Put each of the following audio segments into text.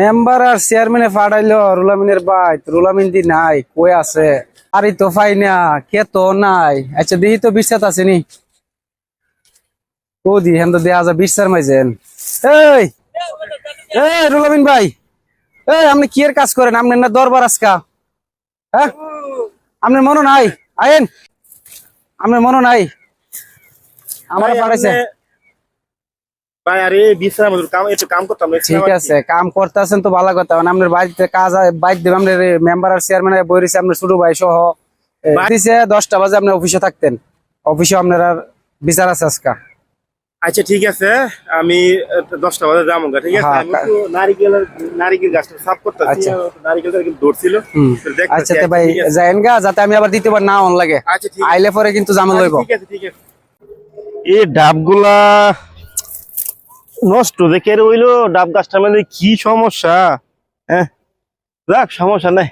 Member আর চেয়ারম্যানে ফাটাইলো রুলামিনের বাইত রুলামিন দি নাই কই আছে? আরে তো ফাই না কে তো নাই? আচ্ছা দেখি তো বিশ্বাস আছে নি। ও দি হেন তো দেয়া যা বিশ্বাস মাইছেন এই এই রুলামিন ভাই। এই আপনি কি এর কাজ করেন? আপনি না দরবার আজকা? হ্যাঁ? আপনার মনে নাই? আইন আপনার মনে নাই? আমার পাঠাইছে ভাই আরে বিশ্রাম কাম একটু কাম করতাম ঠিক আছে কাম করতেছেন তো ভালো কথা। মানে আপনার বাড়িতে কাজ বাইক দেবে আপনার মেম্বার আর চেয়ারম্যান আপনার ছোট ভাই সহ। বাই- দশটা বাজে আপনি অফিসে থাকতেন। অফিসে আপনার আর বিচার আছে আজকা। আচ্ছা ঠিক আছে আমি দশটা বাজে যাব ঠিক আছে? হ্যাঁ, আমি একটু নারিকেলের নারিকেল গাছটা সাফ করতেছি আচ্ছা। নারিকেলটা কিন্তু ধরছিল। হুম। তো দেখতেছি, আচ্ছা ভাই যাইন গা যাতে আমি আবার দ্বিতীয়বার না অন লাগে। আচ্ছা আইলে পরে কিন্তু আচ্ছা, ঠিক আছে ঠিক আছে। এই ডাবগুলা নষ্ট দেখে হইল ডাব গাছটার মধ্যে কি সমস্যা? হ্যাঁ? যাক, সমস্যা নাই।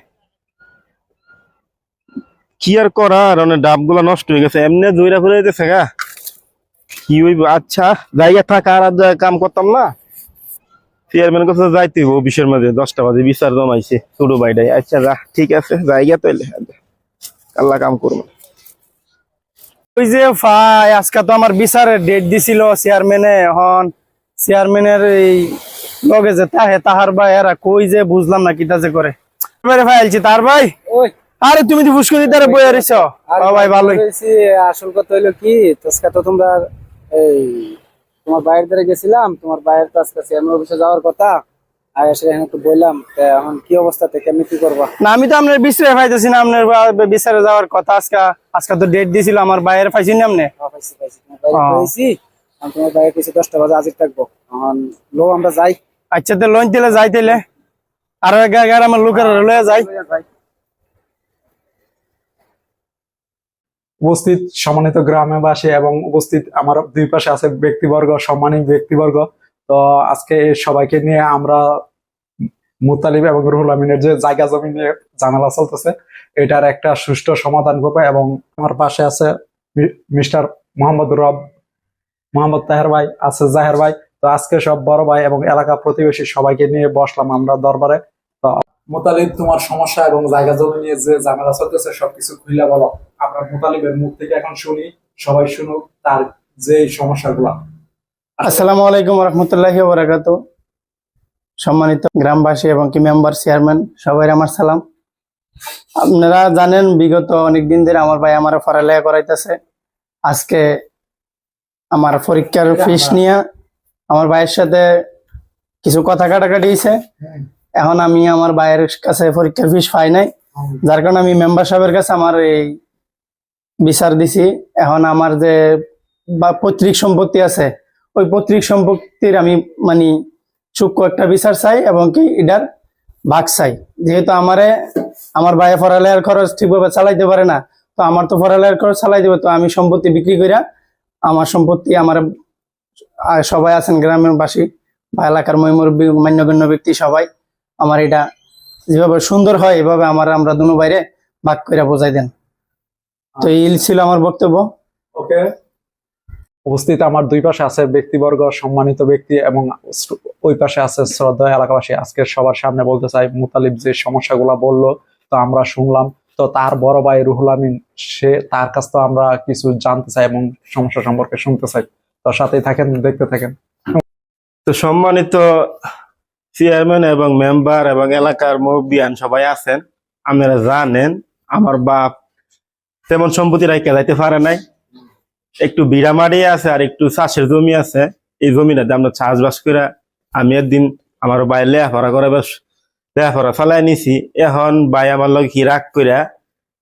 কি আর করার? মানে ডাবগুলা নষ্ট হয়ে গেছে। এমনি জয়রা ফেলে যেতেছে গা। কি হইব? আচ্ছা জায়গা থাকা আর কাম করতাম না। চেয়ারম্যান কাছে যাইতে অফিসের মাঝে। দশটা বাজে, বিচার জমাইছে ছোট ভাইটাই। আচ্ছা যা, ঠিক আছে, জায়গা তো এলে। আল্লাহ কাম করব ওই যে ভাই, আজকে তো আমার বিচারের ডেট দিছিল চেয়ারম্যানে এখন। চেয়ারম্যানের এই লগে যে তাহে তাহার ভাই এরা কই যে বুঝলাম না কিটা যে করে। এবারে ভাই আলছি তার ভাই। আরে তুমি তো ফুসকুনি তারে বই আরিস ভাই ভালোই। আসল কথা হইল কি আজকে তো তোমরা এই তোমার বাইরের ধারে গেছিলাম তোমার বাইরের তো আজকে চেয়ারম্যান অফিসে যাওয়ার কথা। আর এসে এখানে একটু বললাম এখন কি অবস্থাতে কেমনি কি করবা? না আমি তো আপনার বিচারে পাইতেছি না আপনার বিচারে যাওয়ার কথা। আজকে আজকে তো ডেট দিছিল আমার বাইরে পাইছি না আপনি? হ্যাঁ, পাইছি, পাইছি। আমি তোমার বাইরে কিছু দশটা বাজে হাজির থাকব। এখন লো আমরা যাই। আচ্ছা তো লোন দিলে যাই তাইলে। আরও এক আমার লোকের লয়ে যাই। উপস্থিত সম্মানিত গ্রামবাসী এবং উপস্থিত আমার দুই পাশে আছে ব্যক্তিবর্গ সম্মানিত ব্যক্তিবর্গ। তো আজকে সবাইকে নিয়ে আমরা মুতালিব এবং রুহুল আমিনের যে জায়গা জমি নিয়ে জানালা চলতেছে এটার একটা সুষ্ঠু সমাধান করবে এবং আমার পাশে আছে মিস্টার মোহাম্মদ রব মোহাম্মদ তাহের ভাই, আছে জাহের ভাই। তো আজকে সব বড় ভাই এবং এলাকা প্রতিবেশী সবাইকে নিয়ে বসলাম আমরা দরবারে। তো মোতালিব, তোমার সমস্যা এবং জায়গা জমি নিয়ে যে ঝামেলা চলতেছে, সবকিছু খুলে বলো। আমরা মোতালিবের মুখ থেকে এখন শুনি, সবাই শুনুক তার যে সমস্যাগুলা। আসসালামু আলাইকুম রহমতুল্লাহ বরাকাত সম্মানিত গ্রামবাসী এবং কি মেম্বার, চেয়ারম্যান, সবাই আমার সালাম। আপনারা জানেন, বিগত অনেকদিন ধরে আমার ভাই আমার পড়ালেখা করাইতেছে। আজকে আমার পরীক্ষার ফিস নিয়ে আমার ভাইয়ের সাথে কিছু কথা কাটাকাটি হয়েছে। এখন আমি আমার ভাইয়ের কাছে পরীক্ষার ফিস পাই নাই। যার কারণে আমি মেম্বার সাহেবের কাছে আমার এই বিচার দিছি। এখন আমার যে বা পৈতৃক সম্পত্তি আছে, ওই পৈতৃক সম্পত্তির আমি মানে সূক্ষ্ম একটা বিচার চাই এবং কি এটার ভাগ চাই। যেহেতু আমারে, আমার ভাইয়ে পড়ালেখার খরচ ঠিকভাবে চালাইতে পারে না, তো আমার তো পড়ালেখার খরচ চালাই দেবে তো আমি সম্পত্তি বিক্রি কইরা আমার সম্পত্তি, আমার সবাই আছেন গ্রামের বাসী, বা এলাকার ময়মুরব্বী মান্যগণ্য ব্যক্তি সবাই, আমার এটা যেভাবে সুন্দর হয়, এভাবে আমার, আমরা দুনো বাইরে ভাগ করে বোঝাই দেন। তো এই ছিল আমার বক্তব্য। ওকে। উপস্থিত আমার দুই পাশে আছে ব্যক্তিবর্গ, সম্মানিত ব্যক্তি এবং ওই পাশে আছে শ্রদ্ধা এলাকাবাসী। আজকে সবার সামনে বলতে চাই, মুতালিব যে সমস্যাগুলা বলল, তো আমরা শুনলাম। তো তার বড় ভাই রুহুল আমিন, সে তার কাছ তো আমরা কিছু জানতে চাই এবং সমস্যা সম্পর্কে শুনতে চাই। তো সাথেই থাকেন, দেখতে থাকেন। তো সম্মানিত চেয়ারম্যান এবং মেম্বার এবং এলাকার মুরব্বিয়ান সবাই আছেন, আপনারা জানেন, আমার বাপ তেমন সম্পত্তি রাখতে যাইতে পারে নাই। একটু বিড়ামারি আছে আর একটু চাষের জমি আছে। এই জমিটাতে আমরা চাষবাস করে আমি একদিন আমার ভাই লেহাপড়া করে বেশ লেহাপড়া চালাই নিছি। এখন ভাই আমার লগে কি রাগ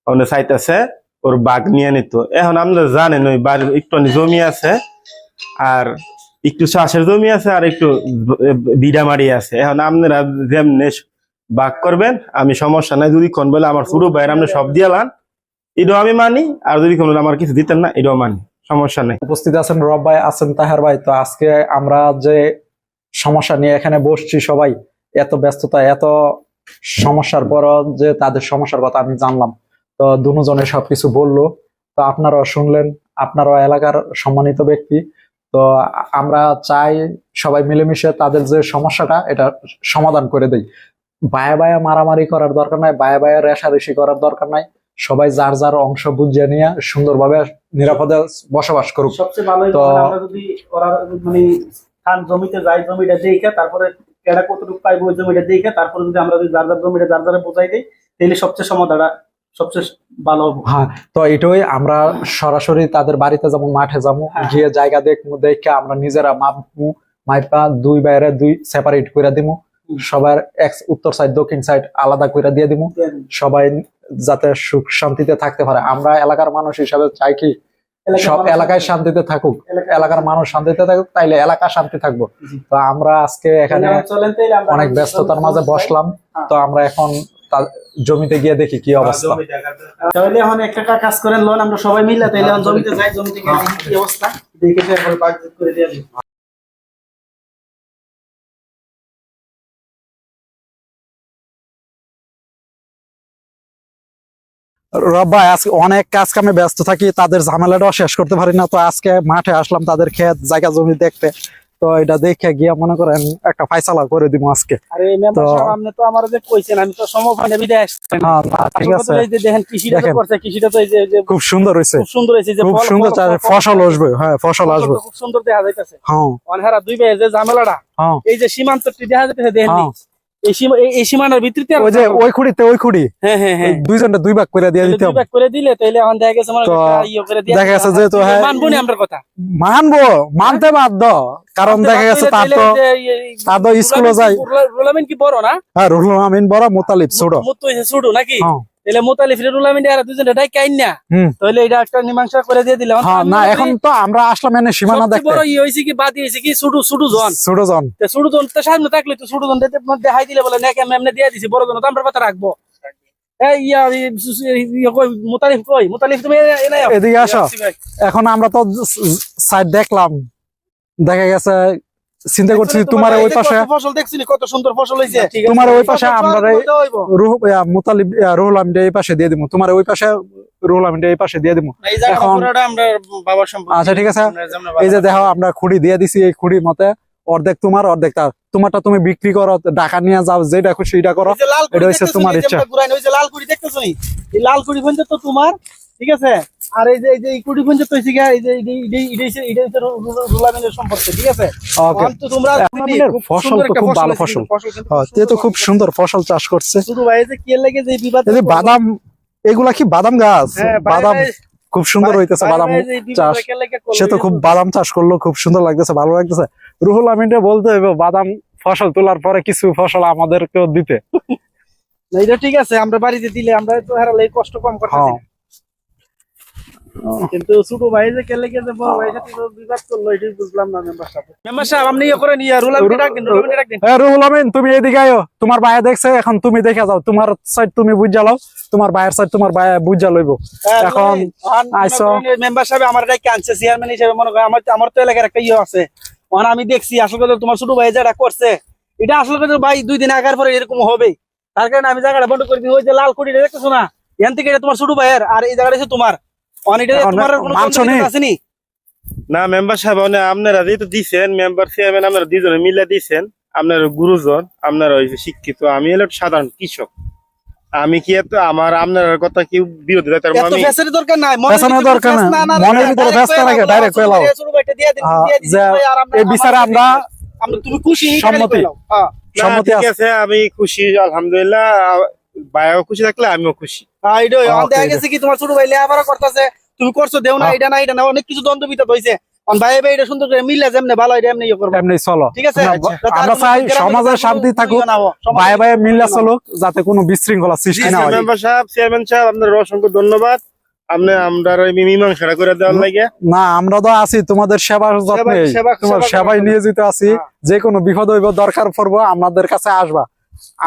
করে ওনে চাইতেছে, ওর বাঘ নিয়ে নিত। এখন আপনারা জানেন ওই বাড়ির একটু জমি আছে, আর একটু চাষের জমি আছে, আর একটু বিড়ামারি আছে। এখন আপনারা যেমনি বাক করবেন, আমি সমস্যা নাই, যদি কোন বলে আমার ছোট ভাইয়ের আপনি সব দিয়ালান এটাও আমি মানি, আর যদি কোন আমার কিছু দিতেন না, এটাও মানি, সমস্যা নেই। উপস্থিত আছেন রব ভাই, আছেন তাহার ভাই, তো আজকে আমরা যে সমস্যা নিয়ে এখানে বসছি সবাই, এত ব্যস্ততা, এত সমস্যার পর যে তাদের সমস্যার কথা আমি জানলাম। তো দুজনে সবকিছু বলল। তো আপনারাও শুনলেন আপনারাও এলাকার সম্মানিত ব্যক্তি। তো আমরা চাই সবাই মিলেমিশে তাদের যে সমস্যাটা এটা সমাধান করে দেই। বায়া বায়া মারামারি করার দরকার নাই বায়া বায়া রেশারেশি করার দরকার নাই। সবাই যার যার অংশ বুঝিয়ে নিয়ে সুন্দরভাবে নিরাপদে বসবাস করুক। সবচেয়ে ভালো তো- আমরা যদি ওরা মানে ধান জমিতে যাই জমিটা দেখে তারপরে কেডা কতটুকু পাইবো ওই জমিটা দেখে তারপরে যদি আমরা যদি যার যার জমিটা যার যারা বোঝাই দিই তাহলে সবচেয়ে সমাধানটা সবচেয়ে ভালো হ্যাঁ তো এটাই আমরা সরাসরি তাদের বাড়িতে যাব মাঠে যাব হ্যাঁ। গিয়ে জায়গা দেখব দেখে আমরা নিজেরা মাপবো মাইপা দুই বাইরে দুই সেপারেট করে দিমু সবার এক উত্তর সাইড দক্ষিণ সাইড আলাদা করে দিয়ে দিমু সবাই যাতে সুখ শান্তিতে থাকতে পারে। আমরা এলাকার মানুষ হিসাবে চাই কি সব এলাকায় শান্তিতে থাকুক। এলাকার মানুষ শান্তিতে থাকুক তাইলে এলাকা শান্তি থাকব। তো আমরা আজকে এখানে অনেক ব্যস্ততার মাঝে বসলাম। হ্যাঁ। তো আমরা এখন জমিতে গিয়ে দেখি কি অবস্থা। তাহলে এখন একটা কা- কাজ করেন লোন আমরা সবাই মিলে এখন জমিতে যাই জমিতে গিয়ে দেখি কি অবস্থা। দেখে তারপরে বাদ করে দিয়ে দিই রব্বাই আজকে অনেক কাজ কামে ব্যস্ত থাকি তাদের ঝামেলাটাও শেষ করতে পারি না তো আজকে মাঠে আসলাম তাদের ক্ষেত জায়গা জমি দেখতে। তো এটা দেখে গিয়া মনে করেন একটা ফাইসালা করে দিব আজকে। তো- আপনি তো আমার যে কইছেন আমি তো বিদায় হ্যাঁ ঠিক আছে। এই যে দেখেন কৃষিটা করছে কৃষিটা তো এই যে খুব সুন্দর হয়েছে খুব সুন্দর হয়েছে যে খুব সুন্দর ফসল আসবে হ্যাঁ ফসল আসবে। খুব সুন্দর দেখা যাইতেছে। হ্যাঁ। অনহারা দুই ভাই যে ঝামেলাটা হ্যাঁ। এই যে সীমান্তটি দেখা যাইতেছে দেখেন এই সীমা এই- এই সীমানার ভিতরে ওই যে ওই খুঁড়িতে ওই খুঁড়ি। হ্যাঁ হ্যাঁ হ্যাঁ। দুইজনটা দুই ভাগ করে দিয়ে তাহলে দিতে দুই ভাগ করে দিলে তাহলে এখন দেখা গেছে মানে ইয়ে করে দিয়ে দেখা গেছে যেহেতু হ্যাঁ মানবো নি আমরা কথা। মানবো মানতে বাধ্য। কারণ দেখা গেছে তার তো তার তো স্কুলে যায়। রুলামিন কি বড় না? হ্যাঁ রুহুল বড় মোতালিব ছোট। মুত ছোট নাকি? হ্যাঁ। তাহলে মোতালিফ দুজন কাইন না। তাহলে এটা একটা মীমাংসা করে দিয়ে হ্যাঁ না এখন তো আমরা আসলাম এনে সীমানা দেখতে। বড় ই হইছে কি বাদ হইছে কি জন জন তে জন তো সামনে থাকলে তো ছোট জন দেখাই দিলে বলে নাকি আমি এমনি দিয়ে দিছি বড় জন তো আমরা রাখব। এখন আমরা তো সাইড দেখলাম। দেখা গেছে চিন্তা করছি তোমার ওই পাশে ফসল দেখছিলি কত সুন্দর ফসল হইছে। তোমার ওই পাশে আমরা। রুহ মুতালিব রুহুল এই পাশে দিয়ে দিব তোমার ওই পাশে রুহুল এই পাশে দিয়ে দিব এখন- আচ্ছা ঠিক আছে। এই যে দেখো আমরা খুঁড়ি দিয়ে দিছি এই খুঁড়ির মতে। অর্ধেক তোমার অর্ধেক তার। তোমারটা তুমি বিক্রি করো ঢাকা নিয়ে যাও যেটা খুশি সেটা করো। এটা হচ্ছে তোমার ইচ্ছা। লাল কুড়ি দেখতেছো লাল কুড়ি তো তোমার ঠিক আছে আর এই যে এই যে কুড়ি পর্যন্ত তো গিয়া, এই যে এই যে- এই যে- এই যে- এই যে হচ্ছে রু- রু- সম্পর্কে ঠিক আছে ওকে তো তোমরা ফসল তো খুব ভালো ফসল। হ্যাঁ, তে তো খুব সুন্দর ফসল চাষ করছে শুধু ভাই এই যে কি লাগে যে বিবাদ এই বাদাম এগুলা কি বাদাম গাছ হ্যাঁ, বাদাম খুব সুন্দর হইতেছে বাদাম চাষ? সে তো খুব বাদাম চাষ করল খুব সুন্দর লাগতেছে ভালো লাগতেছে রুহুল আমিনটা বলতে হবে বাদাম ফসল তোলার পরে কিছু ফসল আমাদেরকেও দিতে এটা ঠিক আছে আমরা বাড়িতে দিলে আমরা তো হারালে কষ্ট কম করতেছি হ্যাঁ কিন্তু ছোট ভাই যে কেলে কে যে বড় ভাই সাথে বিবাদ করল এটাই বুঝলাম না মেম্বার সাহেব মেম্বার সাহেব আপনি ইয়ে ডাক দিন ডাক দিন। রুহুল আমিন তুমি এদিকে আয়ো তোমার ভাইয়া দেখছে এখন তুমি দেখে যাও। তোমার সাইড তুমি বুঝা লাও তোমার ভাইয়ের সাইড তোমার বুঝা লইব। এখন আইসো। মেম্বার সাহেব আমার এটা ক্যান্সার চেয়ারম্যান হিসেবে মনে করেন আমার আমার তো এলাকার একটা ইয়ে আছে। ওখানে আমি দেখছি আসলে তোমার ছোট ভাই যেটা করছে এটা আসলে কথা ভাই দুই দিন আগার পরে এরকম হবে। তার কারণে আমি জায়গাটা বন্ধ করে দিই ওই যে লাল কুড়ি দেখতেছো না? এখান থেকে এটা তোমার ছোট ভাইয়ের আর এই জায়গাটা তোমার। অন এটা এখন তোমার কোনো মানছো নি? দ্বন্দ্ব আসেনি না মেম্বার সাহেব আপনারা যেহেতু দিছেন মেম্বার চেয়ারম্যান আপনারা দুজনে মিলে দিছেন আপনার গুরুজন আপনারা ওই শিক্ষিত আমি হলো সাধারণ কৃষক আমি কি এত আমার আপনার কথা কি বিরোধিতা তার আমি ফেসারি দরকার নাই ফেসারির দরকার নাই। মনের ভিতরে ফেসটা রাখে, direct কয়ে লাও। এই বিচারে আমরা তুমি খুশি সম্মতি। সম্মতি আছে আছে আমি খুশি আলহামদুলিল্লাহ ভাইও খুশি থাকলে আমিও খুশি। দেখা গেছে কি তোমার ছোট ভাই লেখাপড়া করতেছে। তুমি করছ দেও না হ্যাঁ। এটা না এটা না অনেক কিছু দ্বন্দ্ব বিতাপ হয়েছে অন ভাই ভাই এটা সুন্দর করে মিললে যেমনে ভালো এটা এমনি করব। এমনি চলো। ঠিক আছে? না, যাতে কোনো বিশৃঙ্খলা সৃষ্টি না হয়। চেয়ারম্যান সাহেব আপনার অসংখ্য ধন্যবাদ। আপনি আমরা ওই মীমাংসাটা করে দেওয়ার লাগে। না আমরা তো আছি তোমাদের সেবার যত্নে। সেবা- সেবা- তোমার সেবা সেবাই করার নিয়ে যেতে আছি। হ্যাঁ। যে কোনো বিপদ হইব দরকার পড়ব আমাদের কাছে আসবা।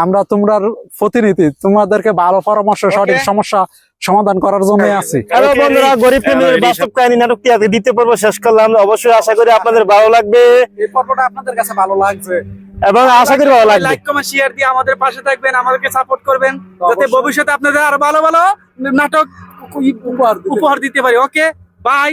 আমরা তোমরা প্রতিনিধি তোমাদেরকে ভালো পরামর্শ সঠিক সমস্যা সমাধান করার জন্য আছি। হ্যালো বন্ধুরা গরিব ফ্যামিলির বাস্তব কাহিনী নাটকটি আজকে দ্বিতীয় পর্ব শেষ করলাম। অবশ্যই আশা করি আপনাদের ভালো লাগবে। এই পর্বটা আপনাদের কাছে ভালো লাগছে। এবং আশা করি ভালো লাগবে। লাইক কমেন্ট শেয়ার দিয়ে আমাদের পাশে থাকবেন আমাদেরকে সাপোর্ট করবেন যাতে ভবিষ্যতে আপনাদের আরও ভালো ভালো নাটক উপহার দিতে পারি। Okay bye